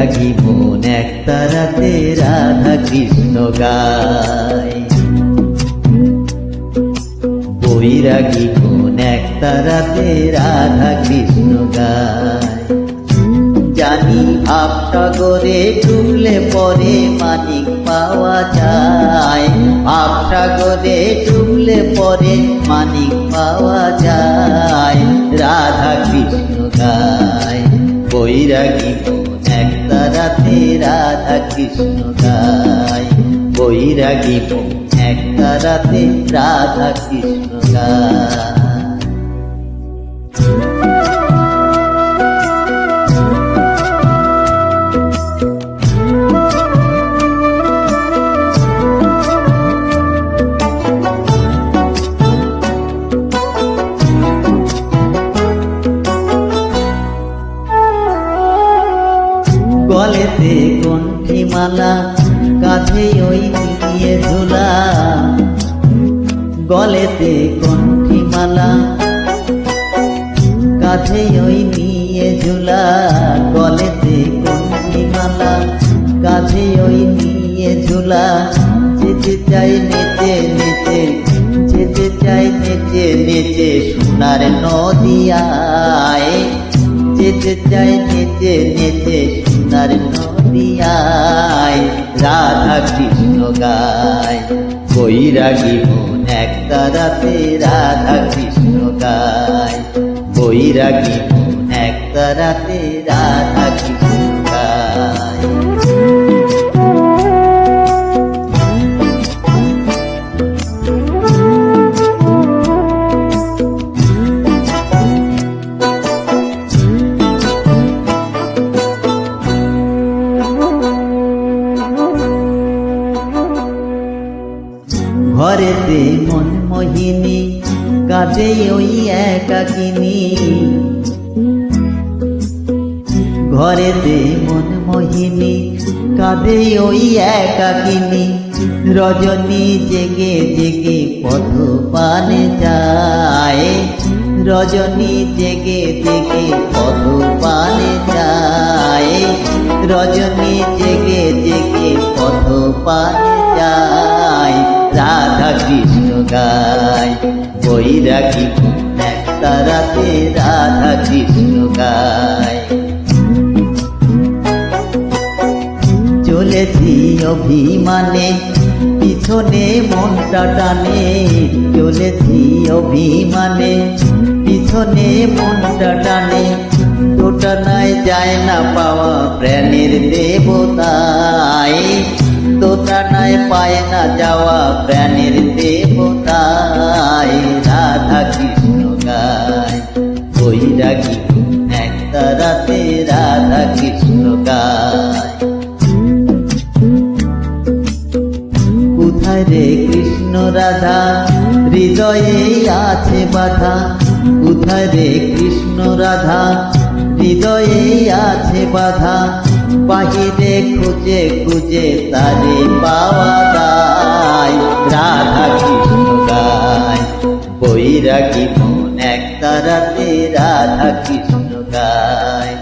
বৈরাগী মন একটা রাতে রাধা কৃষ্ণ গায়। বৈরাগী মন একটা রাতে রাধা কৃষ্ণ গায়। জানি ভাব সাগরে ডুবলে পরে মানিক পাওয়া যায়। ভাব সাগরে ডুবলে পরে মানিক পাওয়া যায়। রাধা কৃষ্ণ গায়, বৈরাগী কৃষ্ণ গায়। বৈরাগী মন একটা রাতে রাধা কৃষ্ণ গায়। গলেতে কণ্ঠিমালা কাঁধে ওই নিয়ে ঝুলা। গলেতে কণ্ঠিমালা, কাঁধে ওই নিয়ে ঝুলা। গলেতে কণ্ঠিমালা, কাঁধে ওই নিয়ে ঝুলা। যেতে চাই নেচে নেচে, যেতে চাই নেচে নেচে সোনার নদিয়ায়। যেতে চাই নেচে নেচে সোনার রাধা কৃষ্ণ গায় বৈরাগী মন একটা রাতে রাধা কৃষ্ণ গায় বৈরাগী মন একটা রাতে রাধা কৃষ্ণ ঘরেতে মন মোহিনী, কাজে ওই একাকিনী ঘরেতে মন মোহিনী কাঁদে ওই একাকিনী রজনী জেগে জেগে পথ পানে যায়। রজনী জেগে জেগে পথ পানে যায়। রজনী জেগে জেগে পথ পানে যায়। বৈরাগী একটা রাতে রাধা কৃষ্ণ গায়। চলেছি অভিমানে, পিছনে মনটা টানে। চলেছি অভিমানে, পিছনে মনটা টানে। দোটানায় যায় না পাওয়া প্রাণের দেবতায়। দোটানায় পায় না যাওয়া প্রাণের দেবতায়। রে কৃষ্ণ রাধা, হৃদয়ে আছে বাধা। কোথায় রে কৃষ্ণ রাধা, হৃদয়ে আছে বাধা। বাহিরে খুঁজে খুঁজে তারে পাওয়া যায়। রাধা কৃষ্ণ গায়, বৈরাগী মন একটা রাতে রাধা কৃষ্ণ গায়।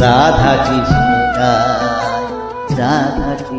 রাধা কৃষ্ণ গায়, রাধা কৃষ্ণ